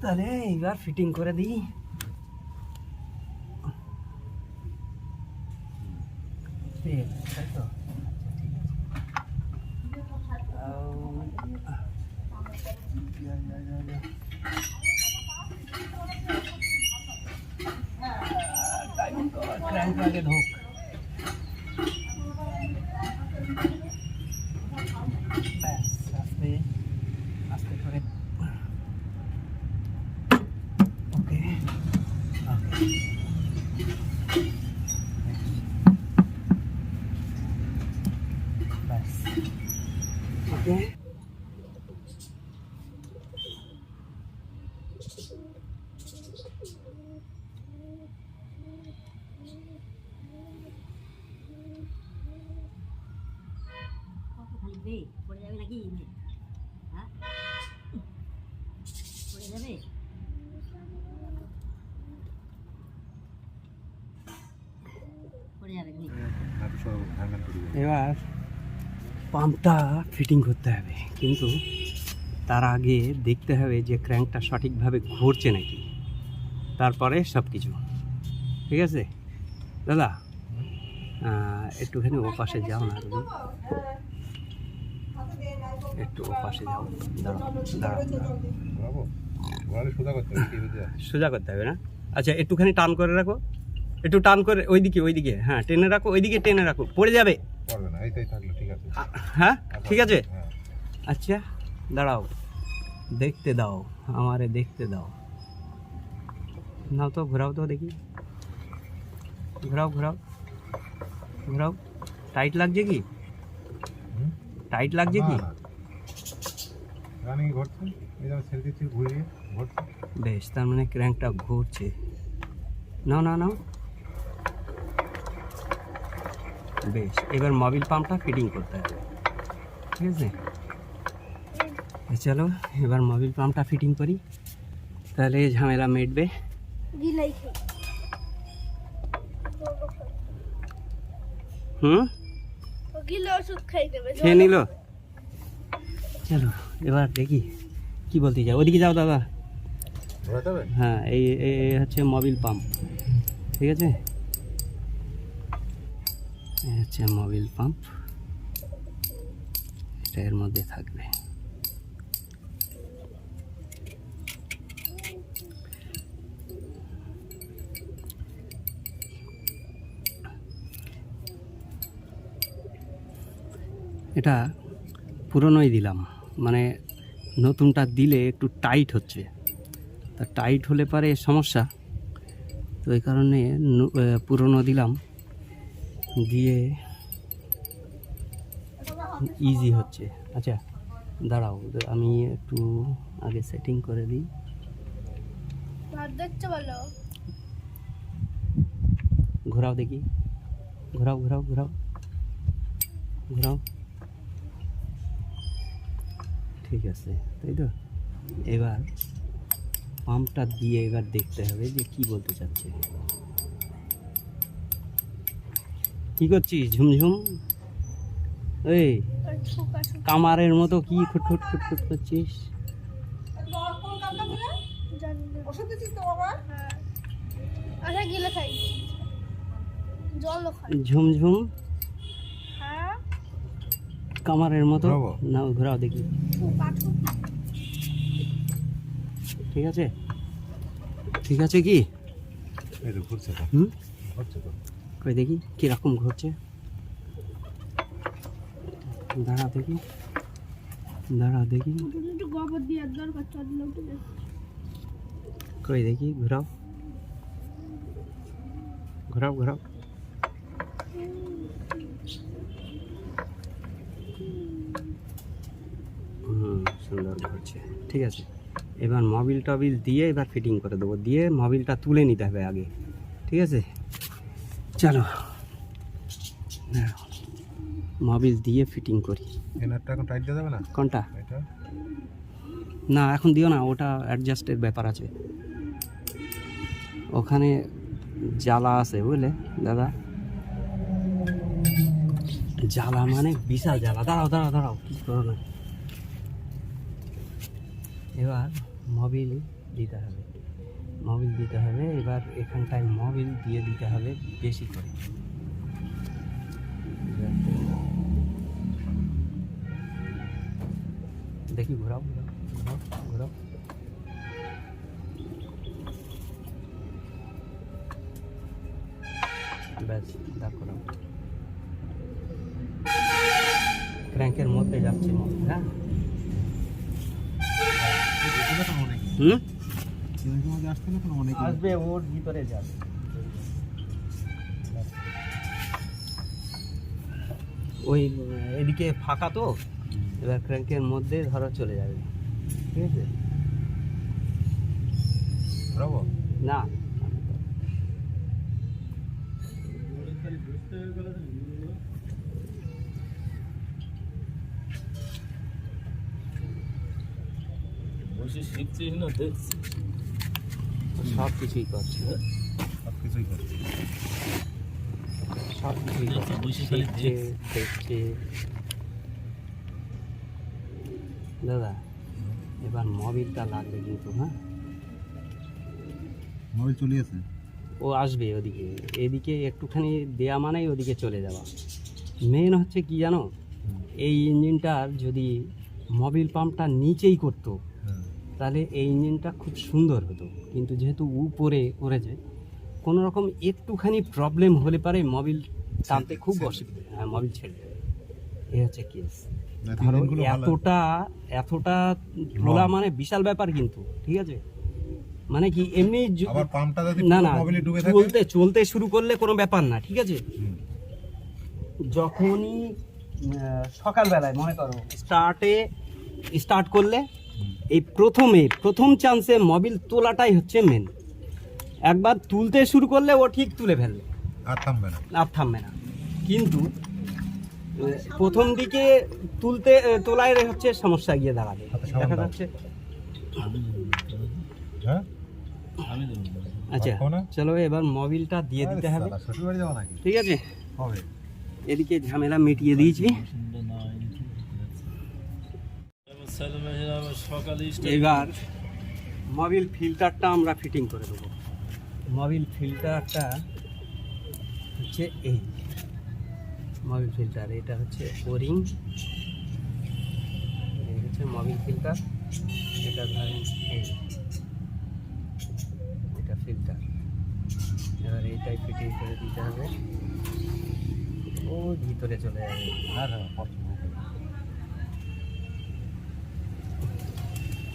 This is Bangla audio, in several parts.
তাহলে এইবার ফিটিং করে দিই। ঠিক আছে, তাই তো? আচ্ছা, ঠিক আছে। আউ, আহ, যা, যা, যা, যা। আহ, টাইমিং কর, crank আগে ঢোক। ব্যাস, আস্তে আস্তে করে ওকে ওকে ব্যাস ওকে কত থাকবে পড়ে যাবে নাকি হ্যাঁ পড়ে যাবে পড়ে যাবে তুমি এবার পাম্পটা ফিটিং করতে হবে কিন্তু তার আগে দেখতে হবে যে ক্র্যাঙ্কটা সঠিকভাবে ঘুরছে নাকি। তারপরে সব কিছু ঠিক আছে? দাদা একটুখানি ও পাশে যাও না একটু ও পাশে যাও দাঁড়াও। সোজা করতে হবে না? আচ্ছা একটুখানি টান করে রাখো। একটু টান করে ওইদিকে ওইদিকে। হ্যাঁ টেনে রাখো ওইদিকে টেনে রাখো। পড়ে যাবে। না এইটাই থাকল ঠিক আছে। হ্যাঁ? ঠিক আছে? হ্যাঁ। আচ্ছা দাঁড়াও। দেখতে দাও আমারে দেখতে দাও। নাও তো ঘোরাও তো দেখি। ঘোরাও ঘোরাও। ঘোরাও। টাইট লাগছে কি? টাইট লাগছে কি? বেশ তার মানে ক্র্যাঙ্কটা ঘুরছে। না না নাও। বেশ এবার মোবিল পাম্পটা ফিটিং করতে হবে। ঠিক আছে? চলো এবার মোবিল পাম্পটা ফিটিং করি। তাহলে এই ঝামেলা মিটবে। হুম? খেয়ে নিল? চলো এবার দেখি কি বলতে চাও। ওদিকে যাও দাদা। হ্যাঁ এই হচ্ছে মোবিল পাম্প ঠিক আছে? হচ্ছে মোবিল পাম্প এটা এর মধ্যে থাকবে। এটা পুরনোই দিলাম। মানে নতুনটা দিলে একটু টাইট হচ্ছে। তা টাইট হলে পারে সমস্যা। তো এই কারণে পুরনো দিলাম। দিয়ে ইজি হচ্ছে। আচ্ছা দাঁড়াও আমি একটু আগে সেটিং করে দিই। ঘোরাও দেখি। ঘোরাও ঘোরাও ঘোরাও। ঘোরাও। ঠিক আছে তাই তো? এবার পাম্পটা দিয়ে এবার দেখতে হবে যে কি বলতে চাচ্ছে। কি করছিস? ঝুমঝুম? এই কামারের মতো কি খুটখুট খুটখুট করছিস? ঝুমঝুম? কামারের মতো? না ঘোরাও দেখি। ঠিক আছে? ঠিক আছে কি? হুম? কই দেখি কীরকম ঘুরছে। দাঁড়া দেখি। দাঁড়া দেখি। চল দেখি, ঘোরাও। ঘোরাও ঘোরাও। হুম, সুন্দর ঘুরছে। ঠিক আছে। এবার মোবিল টবিল দিয়ে এবার ফিটিং করে দেবো। দিয়ে মোবিলটা তুলে নিতে হবে আগে। ঠিক আছে? চলো। মোবিল দিয়ে ফিটিং করি। এনারটা এখন টাইট দিয়ে যাবে না? কোনটা? না এখন দিও না ওটা অ্যাডজাস্টের ব্যাপার আছে। ওখানে জ্বালা আছে বুঝলে দাদা? জ্বালা মানে বিশাল জ্বালা। দাঁড়াও দাঁড়াও দাঁড়াও কি করো না। এবার মোবিল দিতে হবে। মোবিল দিতে হবে। এবার এখানটায় মবিল দিয়ে দিতে হবে বেশি করে। দেখি ঘোরাও ঘোরাও ঘোরাও ঘোরাও। ব্যাস দাগ করাও। ক্র্যাঙ্কের মধ্যে যাচ্ছে হ্যাঁ। হুম আসতে না কোনো অনেক আসবে ওর ভিতরে যাবে। ওই এদিকে ফাঁকা তো এবার ক্র্যাঙ্কের মধ্যে ধরো চলে যাবে। ঠিক আছে? না। সব কিছুই করছে। সব কিছুই করছি। সব কিছুই করছে। বসে খালি শিখছে দেখছে। দাদা এবার মোবিলটা লাগবে কিন্তু হ্যাঁ? মোবাইল চলিয়েছে ও আসবে ওদিকে। এদিকে একটুখানি দেয়া মানেই ওদিকে চলে যাওয়া। মেন হচ্ছে কি জানো? এই ইঞ্জিনটার যদি মবিল পাম্পটা নিচেই করতো তাহলে এই ইঞ্জিনটা খুব সুন্দর হতো। কিন্তু যেহেতু উপরে করেছে কোনো রকম একটুখানি প্রবলেম হলে পারে মোবিল টানতে খুব অসুবিধা। হ্যাঁ মোবিল ছেড়ে দেবে এই হচ্ছে কেস ধরো এতটা এতটা তোলা মানে বিশাল ব্যাপার কিন্তু ঠিক আছে? মানে কি এমনি না না চলতে চলতে শুরু করলে কোনো ব্যাপার না ঠিক আছে? যখনই সকালবেলায় মনে করো স্টার্টে স্টার্ট করলে এই প্রথমে প্রথম চান্সে মোবিল তোলাটাই হচ্ছে মেন একবার তুলতে শুরু করলে ও ঠিক তুলে ফেলবে। আর থামবে না। আর থামবে না। কিন্তু প্রথম দিকে তুলতে তোলায় হচ্ছে সমস্যা গিয়ে দাঁড়াবে। দেখা যাচ্ছে। হ্যাঁ? আচ্ছা চলো এবার মোবিলটা দিয়ে দিতে হবে। শ্বশুর বাড়ি যাব নাকি? ঠিক আছে? এদিকে ঝামেলা মিটিয়ে দিয়েছি। এবার মোবিল ফিল্টারটা আমরা ফিটিং করে দেবো। মোবিল ফিল্টারটা হচ্ছে এই। মোবিল ফিল্টার এটা হচ্ছে ওরিং এই হচ্ছে মোবিল ফিল্টার এটা ধরেন এই। এটা ফিল্টার এবার এইটাই ফিটিং করে দিতে হবে। ও, ভিতরে চলে যাবে। হ্যাঁ হ্যাঁ পছন্দ।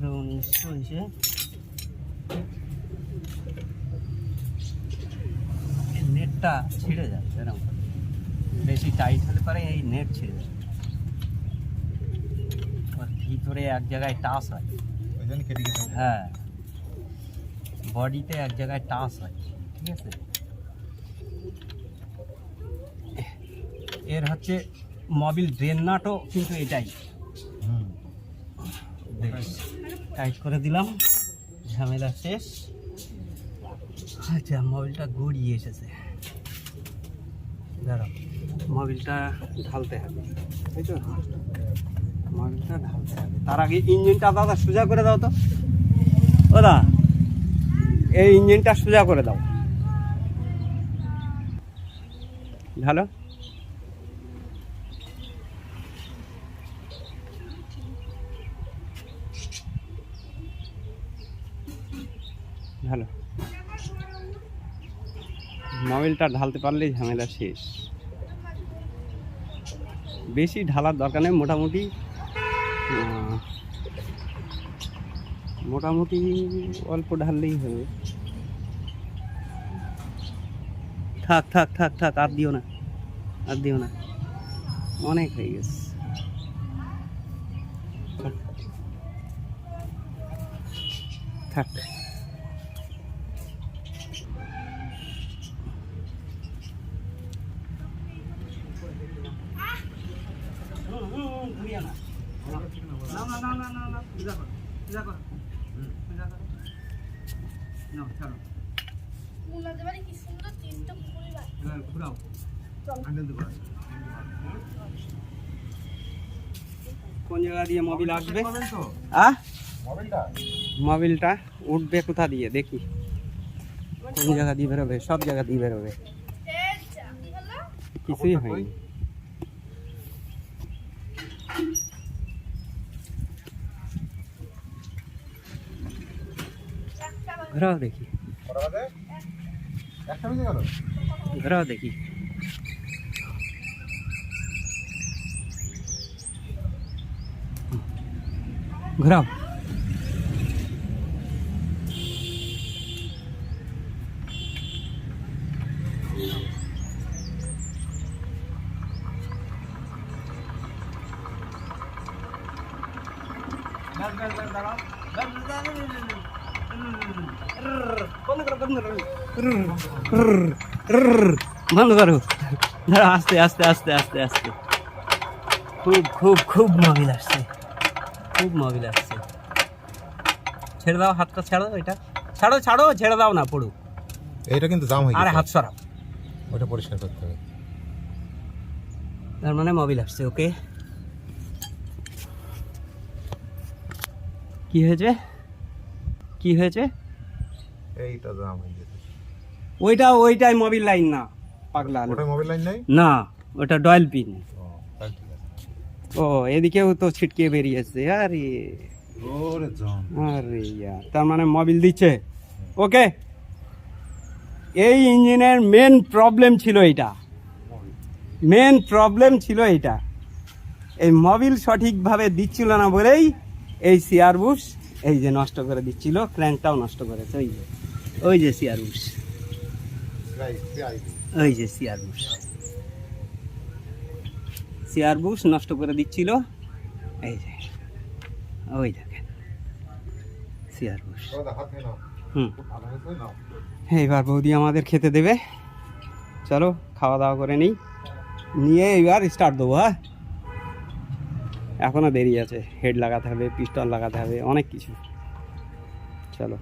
আঠেরো উনিশ হয়েছে নেটটা ছিঁড়ে যায় এরকম বেশি টাইট হলে পরে এই নেট ছিঁড়ে যায় ওর ভিতরে এক জায়গায় টাচ হয়। হ্যাঁ। বডিতে এক জায়গায় টাচ হয় ঠিক আছে? এর হচ্ছে মোবিল ড্রেন নাটও কিন্তু এটাই। হুম। টাইট করে দিলাম। ঝামেলা শেষ। আচ্ছা মোবিলটা গড়িয়ে এসেছে। দাঁড়াও মোবিলটা ঢালতে হবে। তাই তো মোবিলটা ঢালতে হবে। তার আগে ইঞ্জিনটা দাদা সোজা করে দাও তো। ও দা, এই ইঞ্জিনটা সোজা করে দাও। ঢালো। ভালো। মোবিলটা ঢালতে পারলেই ঝামেলা শেষ। বেশি ঢালার দরকার নেই, মোটামুটি মোটামুটি অল্প ঢাললেই হবে। থাক থাক থাক থাক, আর দিও না, আর দিও না। অনেক হয়ে গেছে। থাক না না না না না না পূজা করো পূজা করো পূজা করো নাও ছাড়ো। মুলাদের বাড়ি কি সুন্দর তিনটা পরিবার এবার ঘুরাও। কোন জায়গা দিয়ে মোবিল আসবে? আহ মোবাইলটা মোবিলটা? উঠবে কোথা দিয়ে? দেখি। কোন জায়গা দিয়ে বেরোবে? সব জায়গা দিয়ে বেরোবে? কিছুই হয়নি। ঘোরাও দেখি কটা বাজে একটা বেজে গেল ঘোরাও দেখি ঘোরাও বন্ধ করো আস্তে আস্তে আস্তে আস্তে আস্তে। খুব খুব খুব মবিল আসছে। খুব মবিল আসছে। ছেড়ে দাও হাতটা ছাড়ো এটা। ছাড়ো ছাড়ো ছেড়ে দাও না পড়ুক। এটা কিন্তু জাম হয়ে আরে হাত সরাও। ওটা পরিষ্কার করতে হবে। তার মানে মবিল আসছে ওকে? কি হয়েছে? কি হয়েছে? এইটা জাম হয়ে গেছে ওইটা ওইটাই মোবিল লাইন না পাগলা ওটা মোবাইল লাইন নাই? না ওটা ডয়েল পিন ও এদিকেও তো ছিটকে বেরিয়েছে আরে। ওরে জাম আরে ইয়ার তার মানে মোবিল দিচ্ছে। ওকে এই ইঞ্জিনের মেন প্রবলেম ছিল এটা মেন প্রবলেম ছিল এটা এই মোবিল সঠিকভাবে দিচ্ছিল না বলেই এই সিয়ার বুশ এই যে নষ্ট করে দিচ্ছিল ক্র্যাঙ্কটাও নষ্ট করেছে, ওই যে। ওই যে সিয়ার রাইট ওই যে সিয়ার বুশ সিয়ার বুশ নষ্ট করে দিচ্ছিল, এই যে। ওই দেখেন সিয়ার নাও হুম। ভালো এইবার বৌদি আমাদের খেতে দেবে। চলো খাওয়া দাওয়া করে নিই। নিয়ে এইবার স্টার্ট দেবো হ্যাঁ? এখনও দেরি আছে হেড লাগাতে হবে পিস্টল লাগাতে হবে অনেক কিছু। চলো।